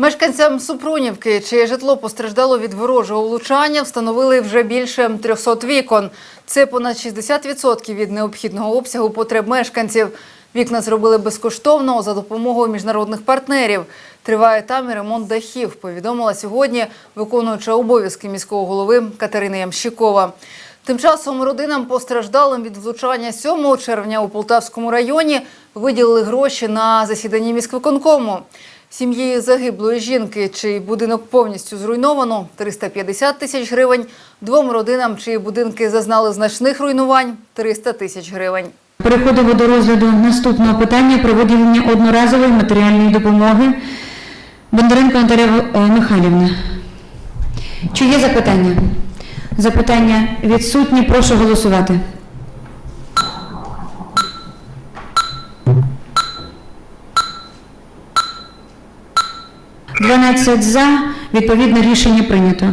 Мешканцям Супрунівки, чиє житло постраждало від ворожого влучання, встановили вже більше 300 вікон. Це понад 60% від необхідного обсягу потреб мешканців. Вікна зробили безкоштовно за допомогою міжнародних партнерів. Триває там і ремонт дахів, повідомила сьогодні виконуюча обов'язки міського голови Катерина Ямщикова. Тим часом родинам постраждалим від влучання 7 червня у Полтавському районі виділили гроші на засіданні міськвиконкому. Сім'ї загиблої жінки, чий будинок повністю зруйновано, 350 тисяч гривень. Двом родинам, чиї будинки зазнали значних руйнувань, 300 тисяч гривень. Переходимо до розгляду наступного питання про виділення одноразової матеріальної допомоги. Бондаренко е, Михайлівна. Чи є запитання? Запитання відсутні. Прошу голосувати. Дванадцять за. Відповідне рішення прийнято.